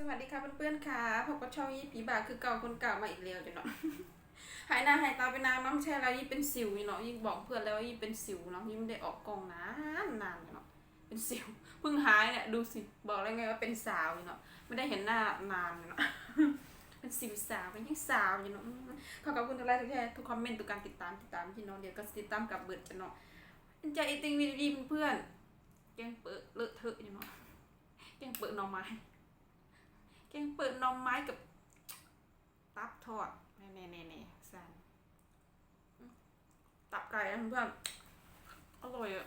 สวัสดีค่ะเพื่อนๆค่ะพบกับช่องยี่ผีบาคือเก่าคนเก่ามาอีกแล้วจ้ะเนาะหายหน้าหายตาไปนานน้องแช่แล้วยี่เป็นสิวอยู่เนาะยี่บอกเพื่อนแล้วว่ายี่เป็นสิวเนาะยี่ไม่ได้ออกกองนานนานเนาะเป็นสิวเพิ่งหายเนี่ยดูสิบอกแล้วไงว่าเป็นสาวอยู่เนาะไม่ได้เห็นหน้านานเนาะเป็นสิวสาวเป็นยังสาวอยู่เนาะขอขอบคุณทุกไลค์ทุกแชร์ทุกคอมเมนต์ทุกการติดตามติดตามพี่น้องเดี๋ยวก็ติดตามกับเบิร์ดจ้ะเนาะเป็นใจอีติงวีดีเพื่อนแกงเปิดเลอะเทอะอยู่เนาะแกงเปิดหน่อไม้ งเปิดน่อไม้กับตับทอดแน่แน่แน่แน่สั่นตับไก่นะเพื่อนอร่อยอะ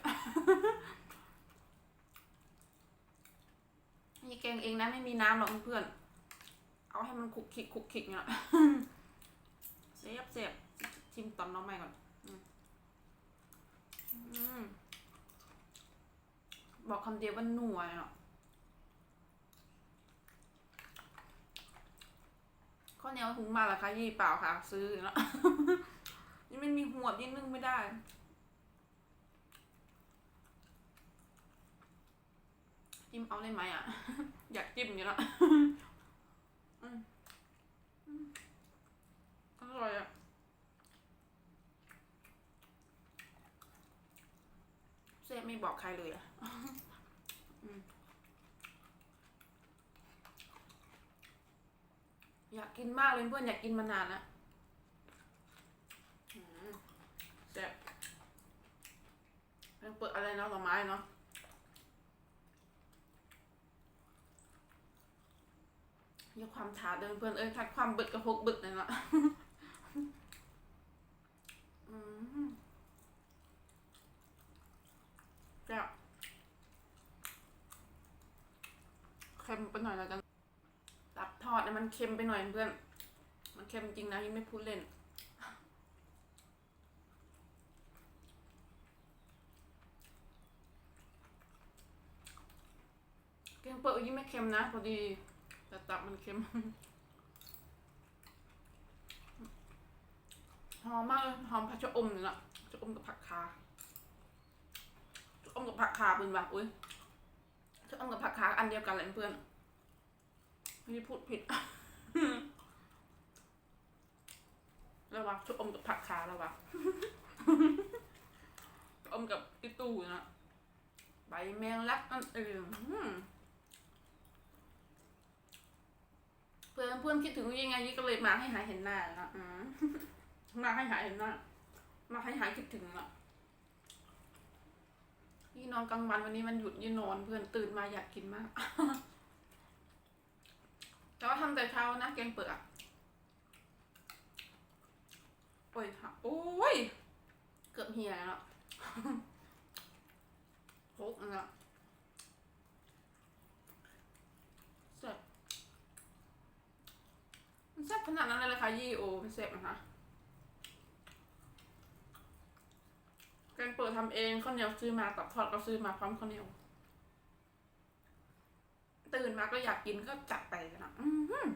นี่แกงเองนะไม่มีน้ำหรอกเพื่อน เอาให้มันคุกคิกคุกคิกเนี่ยเสียบเสียบชิมตอนน้องใหม่ก่อนอบอกคำเดียวว่าหนัวเนาะ ข้าว เหนียวหุงมาเหรอคะยี่เปล่าค่ะ ซื้อเนาะนี่มันมีหัวยิ่งนึ่งไม่ได้ จิ้มเอาได้ไหมอะ อยากจิ้มอยู่แล้วอืมอืมอร่อยอะเซฟไม่บอกใครเลยอะ อืม อยากกินมากเลยเพื่อนอยากกินมานานแล้วอืมแซ่บยังเปิดอะไรเนาะหน่อไม้เนาะยกความถาเดินเพื่อนเอ้ยทัดความบึดกับหกบึดเลยเนาะอืมแซ่บเค็มไปหน่อยแล้วกันตับทอดเนี่ย มันเค็มไปหน่อยเพื่อน มันเค็มจริงนะยังไม่พูดเล่นแกงเปิดยิ่งไม่เค็มนะพอดี แต่ตับมันเค็ม หอมมากเลยหอมผักชะอมเลยนะชะอมกับผักคาชะอมกับผักคาเป็นแบบอุ้ยชะอมกับผักคาอันเดียวกันเลยเพื่อน ไม่พูดผิดแล้ววะชุบอมกับผักขาแล้ววะอมกับอีตูนะใบแมงลักนั่นเองเพื่อนเพื่อนคิดถึงยังไงยี่ก็เลยมาให้หายเห็นหน้านะมมาให้หายเห็นหน้ามาให้หายคิดถึงละยี่นอนกลางวันวันนี้มันหยุดยี่นอนเพื่อนตื่นมาอยากกินมาก แต่ว่าทำแต่เช้านะแกงเปลือกอะโอ้ยค่ะโอ้ย เกือบเหี่ยแล้วโคกนะแซ่บมันแซ่บขนาดนั้นเลยเหรอคะยี่โอมันแซ่บนะคะแกงเปิดทำเองข้าวเหนียวซื้อมาตับทอดก็ซื้อมาพร้อมข้าวเหนียว นมาก็อยากกินก็จัดไปกันะอือหือ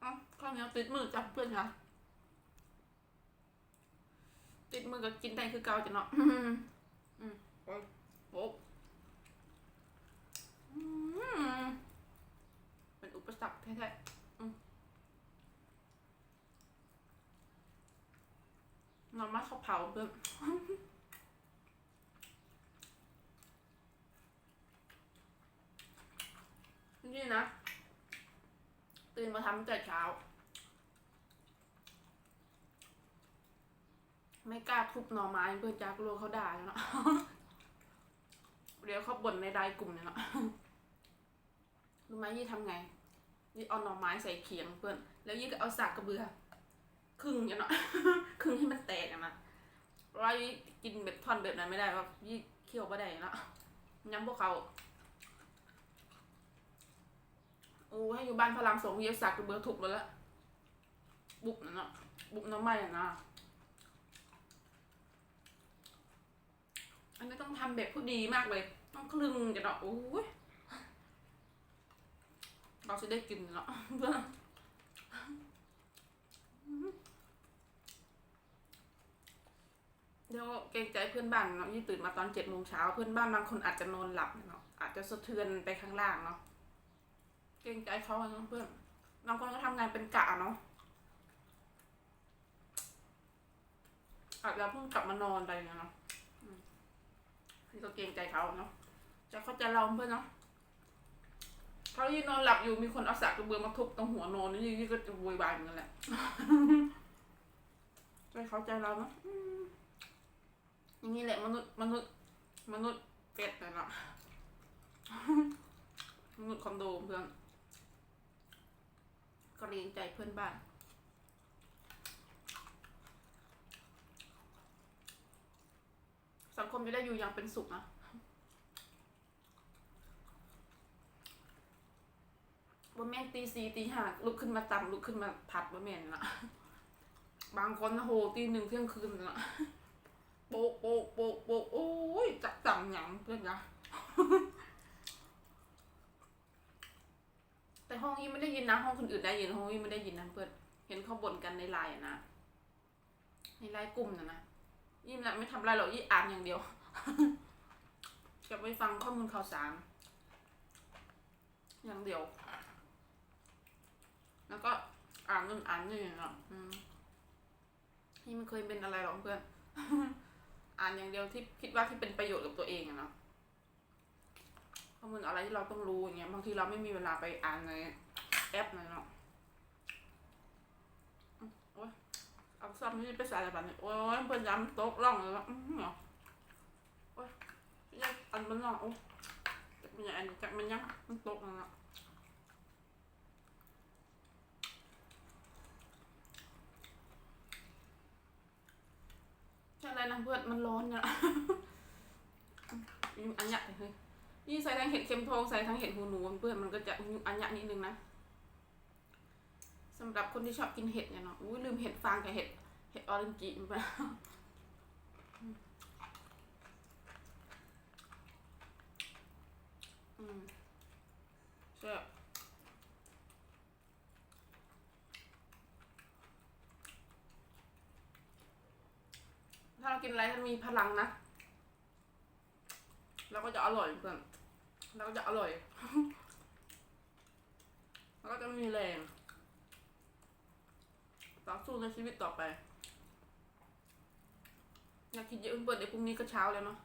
เอ้ข้าวเหนียวติดมือจับเพื่อนค่ะติดมือก็กินได้คือเกาจ้ะเนาะ อืมอืมโอ้โอ้อืมเป็นอุปสรรคแท้ๆนอนมาเขาเผาเพื่อน นี่นะ ตื่นมาทำแต่เช้า ไม่กล้าทุบหน่อไม้เพื่อนจากลัวเขาด่าแล้วเนาะเดี๋ยวเขาบ่นในไดกลุ่มเนี่ยเนาะรู้ไหมยี่ทำไงยี่เอาหน่อไม้ใส่เขียงเพื่อน แล้วยี่ก็เอาสากกระเบือครึ่งอย่างเนาะครึ่งให้มันแตกอะนะเราะว่ายี่กินแบบท่อนแบบนั้นไม่ได้ว่ายี่เคี่ยวไม่ได้เนาะย้ำพวกเขา โอ้ให้อยู่บ้านพระรามสองเยียสักกระเบือถูกแล้วละบุกนั่นเนาะบุกน้ำไหม้อะนะอันนี้ต้องทำแบบผู้ดีมากเลย ต้องคลึงจะเนาะโอ้ยเราจะได้กินเนาะเพื่อนเดี๋ยวเกรงใจเพื่อนบ้านเนาะยี่ตื่นมาตอนเจ็ดโมงเช้าเพื่อนบ้านบางคนอาจจะนอนหลับเนาะอาจจะสะเทือนไปข้างล่างเนาะ เกรงใจเขาอะเนาะเพื่อนบางคนก็ทำงานเป็นกะเนาะอาจจะเพิ่งกลับมานอนอะไรเงี้ยเนาะอืมพี่ก็เกรงใจเขาเนาะจะเขาใจเราเพื่อนเนาะเขายืนนอนหลับอยู่มีคนเอาสากกระเบือมาทุบตรงหัวนอนนี่นี่ก็จะโวยวายเหมือนกันแหละใจเขาใจเราเนาะอืมอย่างนี้แหละมนุษย์มนุษย์มนุษย์เป็ดนะเนาะมนุษย์คอนโดเพื่อน เกรงใจเพื่อนบ้านสังคมจะได้อยู่อย่างเป็นสุขนะบนแม่นตีสี่ตีห้าลุกขึ้นมาตำลุกขึ้นมาผัดบนแม่นนะบางคนนะโหตีหนึ่งเที่ยงคืนนะโปโปโปโปโอ้ยจักจำหยังเพื่อนนะ แต่ ห้องยี่ไม่ได้ยินนะห้องคนอื่นได้ยินห้องยี่ไม่ได้ยินนะเพื่อนเห็นเขาบ่นกันในไลน์อะนะในไลน์กลุ่มนะนะยี่นะไม่ทำอะไรหรอกยี่อ่านอย่างเดียวจะไปฟังข้อมูลข่าวสารอย่างเดียว แล้วก็อ่านนู่นอ่านนี่เนาะอืมยี่ไม่เคยเป็นอะไรหรอกเพื่อน อ่านอย่างเดียวที่คิดว่าที่เป็นประโยชน์กับตัวเองอะเนาะ ข้อมูลอะไรที่เราต้องรู้อย่างเงี้ยบางทีเราไม่มีเวลาไปอ่านในแอปเลยเนาะอืมโอ้ยเอาซ้ำนี่ไปใส่อะไรบ้างเนี่ยโอ้ยเพิ่นย้ำโต๊ะร่องเลยว่าอืมเหรอโอ้ยยังอันมันร่องโอ้ยจักมันยังอันจักมันยังมันโต๊ะนั่นละอะไรนะเพื่อนมันร้อนนี่ยอืมอันเนี้เฮ้ย นี่ใส่ทั้งเห็ดเข็มทองใส่ทั้งเห็ดหูหนูเพื่อนมันก็จะอันยะนิดนึงนะสำหรับคนที่ชอบกินเห็ดเนี่ยเนาะอุ้ยลืมเห็ดฟางกับเห็ดเห็ดออรินจิไปอืมแซ่ถ้าเรากินอะไรถ้ามีพลังนะ เราก็จะอร่อยเพื่อนแล้วก็จะอร่อย แล้วก็จะมีแรงต่อสู้ในชีวิตต่อไป อยากคิดเยอะเปิดเดี๋ยวพรุ่งนี้ก็เช้าแล้วเนาะ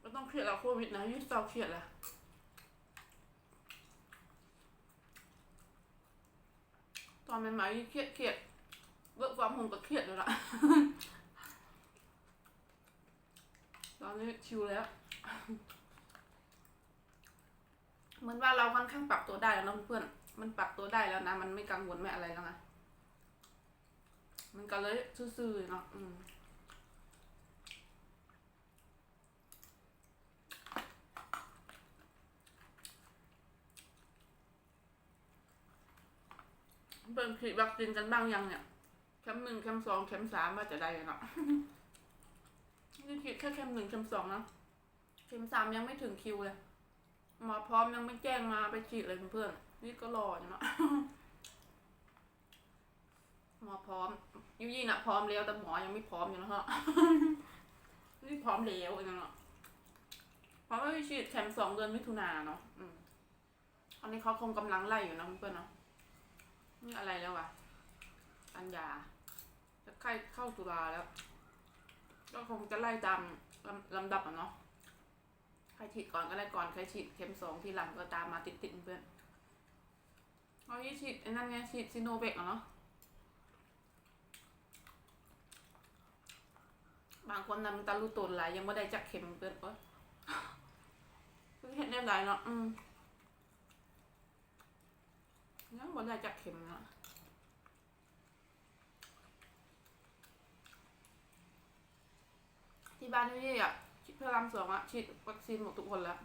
ไม่ต้องเครียดแล้วโควิดนะยิ่งเศร้าเครียดแหละตอนใหม่ๆเครียดเครียด เวิร์กฟอร์มโฮมก็เครียดเลยล่ะ ตอนนี้ชิวแล้ว เหมือนว่าเราค่อนข้างปรับตัวได้แล้วนะเพื่อนมันปรับตัวได้แล้วนะ มันไม่กังวลไม่อะไรแล้วนะ มันก็เลยซื่อๆเนาะอืมเปิดฉีดวัคซีนกันบ้างยังเนี่ย เข็มหนึ่งเข็มสองเข็มสามว่าจะได้เนาะนี่ฉีดแค่เข็มหนึ่งเข็มสองนะเข็มสามยังไม่ถึงคิวเลยหมอพร้อมยังไม่แจ้งมาไปฉีดเลยเพื่อนๆนี่ก็รออยู่เนาะหมอพร้อมยูยี่น่ะพร้อมแล้วแต่หมอยังไม่พร้อมอยู่นะฮะนี่พร้อมแล้วอย่างเนาะเพราะว่าฉีดเข็มสองเดือนมิถุนาเนาะอืมอันนี้เขาคงกำลังไล่อยู่นะเพื่อนเนาะนี่อะไรแล้ววะอัญญา ใกล้เข้าตุลาแล้ว ก็คงจะไล่ตามลำลำดับอะเนาะใครฉีดก่อนก็ได้ก่อนใครฉีดเข็มสองทีหลังก็ตามมาติดติดเพื่อนเอาที่ฉีดไอ้นั่นไงฉีดซิโนเวกอะเนาะบางคนนำตาลูตุนหลายยังไม่ได้จักเข็มเพื่อนก็เพิ่งเห็นได้หลายเนาะอืมยังไม่ได้จักเข็มเนาะ ที่บ้านนี่อะพระรามสองอะฉีดวัคซีนหมดทุกคนแล้ว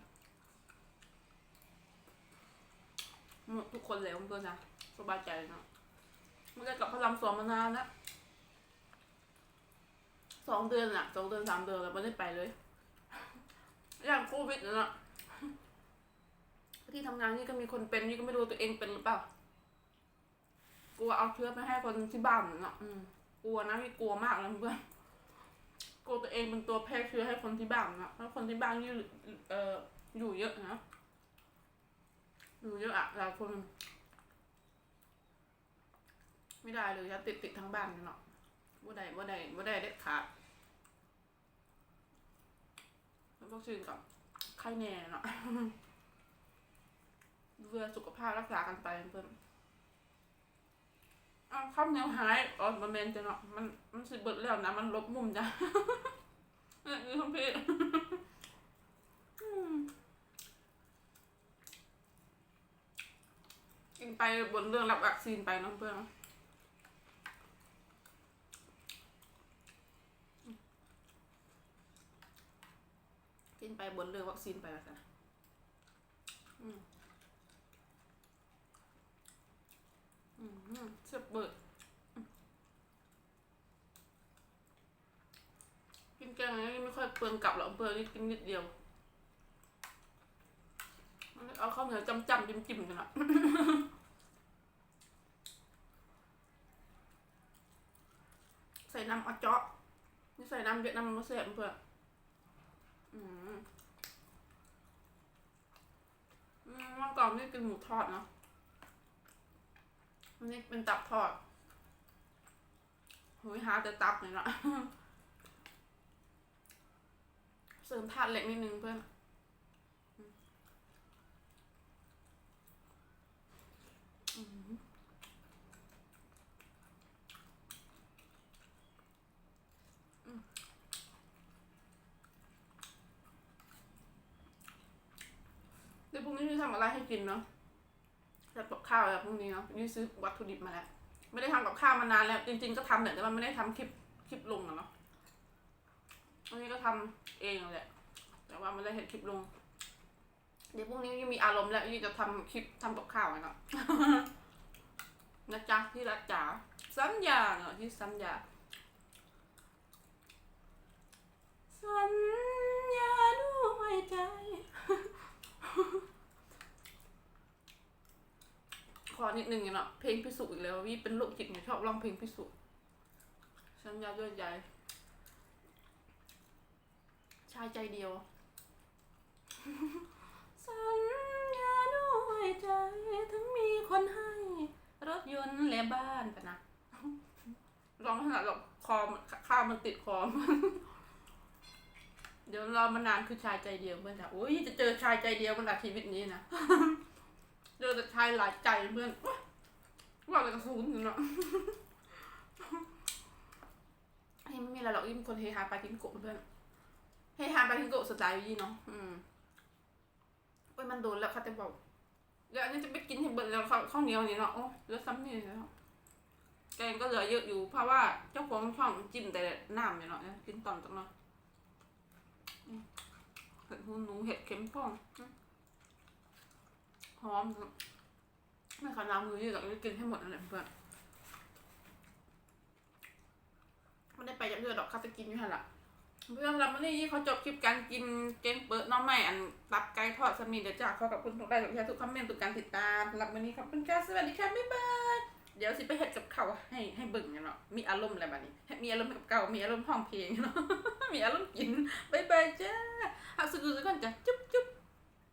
หมดทุกคนแล้วเพื่อนนะสบายใจเนะไม่ได้กลับพระรามสองมานานแล้วสองเดือนอะสองเดือนสามเดือนแล้วไม่ได้ไปเลยอย่างโควิดนั่นอะที่ทำงานนี่ก็มีคนเป็นนี่ก็ไม่รู้ตัวเองเป็นหรือเปล่ากลัวเอาเชื้อไปให้คนที่บ้านเนาะอืมกลัวนะพี่กลัวมากเลยเพื่อน กลัวตัวเองเป็นตัวแพร่เชื้อให้คนที่บ้านนะแล้วคนที่บ้านอยู่เอ่ออยู่เยอะนะอยู่เยอะอะหลายคน ไม่ได้เลยจะติดติดทั้งบ้านเนาะว่าใดว่าใดว่าใดเด็ดขาดแล้วก็ชื่อกับไข้แน่เนาะเพื่อสุขภาพรักษากันไปเพื่อน อ้าวข้ามแนวหายอ๋อมันเมนจะเนาะมันมันสิเบิดแล้วนะมันลบมุมจ้ะเนี่ยนี่คุณพี่อืมกินไปบนเรื่องรับวัคซีนไปเน้องเพื่อนเนาะกินไปบนเรื่องวัคซีนไปแล้วกันอืมอืม เสียบเบิดอืมกินแกงอันนี้ไม่ค่อยเปลืองกลับหรอกเปลืองนี่กินนิดเดียว เอาข้าวเหนียวจำจำจิ้มจิ้มกันละใส่น้ำอเจาะนี่ใส่น้ำเยอะน้ำมันเสียเพื่ออืมเมื่อก่อนนี่กินหมูทอดเนาะ อันนี้เป็นตับทอดหุยหาแต่ตับเลยนะเสริมธาตุเหล็กนิดนึงเพื่อนเดี๋ยวพรุ่งนี้พี่ทำอะไรให้กินเนาะ จะกับข้าวแบบพรุ่งนี้เนาะนี่ซื้อวัตถุดิบมาแล้ว ไม่ได้ทำกับข้าวมานานแล้ว จริง ๆ ก็ทำแหละแต่มันไม่ได้ทำคลิปคลิปลงอะเนาะอันนี้ก็ทำเองแหละ แต่ว่าไม่ได้เห็นคลิปลง เดี๋ยวพรุ่งนี้ยังมีอารมณ์แล้วยี่จะทำคลิปทำกับข้าวไว้เนาะนะจ๊ะที่รักจ๋าสัญญาเนาะที่สัญญาสัญญาด้วยใจ ขอนิดนึงเนาะเพลงพิสุอีกแล้ววิเป็นโรคจิตเนี่ยชอบร้องเพลงพิสุสัญญาด้วยใจชายใจเดียว สัญญาด้วยใจถึงมีคนให้ รถยนต์และบ้านกันนะร้องขนาดแบบคอมข้าวมันติดคอม เดี๋ยวรอมานานคือชายใจเดียวเพื่อนจ้ะโอ้ยจะเจอชายใจเดียวกันละชีวิตนี้นะ เจอแต่ชายหลายใจเพื่อนว่าอะไรกระสูนอยู่เนาะเฮ้ไม่มีอะไรหรอกยิ่งคนเฮฮาปาทิงโกะเพื่อนเฮฮาปาทิงโกะสไตล์ยี่เนาะอืมโอ้ยมันโดนแล้วค่ะแต่บอกเดี๋ยวอันนี้จะไปกินให้เบิดแล้วข้าวข้าวเหนียวนี่เนาะโอ้เหลือซ้ำนี่แล้วแกงก็เหลือเยอะอยู่เพราะว่าเจ้าของช่องจิ้มแต่น้ำอยู่เนาะกินตอนจังเนาะเห็ดหูหนูเห็ดเข็มทอง หอมไม่ขนาดมือที่เราจะกินให้หมดนั่นแหละเพื่อนไม่ได้ไปจากเพื่อนดอกเขาจะกินอยู่หันละเพื่อนเราไม่ได้ยี่เขาจบคลิปการกินเกงเปิดน้องใหม่อันตับไก่ทอดสมีเดี๋ยวจากเขากับคุณทุกได้ทุกแค่ทุกคอมเมนต์ทุกการติดตามสำหรับวันนี้ขอบคุณค่ะสวัสดีค่ะบ๊ายบายเดี๋ยวสิไปเห็ดกับเขาให้ให้เบิ่งกันเนาะมีอารมณ์อะไรบ้านี้มีอารมณ์กับเก่ามีอารมณ์ห้องเพลงเนาะมีอารมณ์กินบ๊ายบายจ้าเอาสุกุสุกันจ้ะจุ๊บจุ๊บ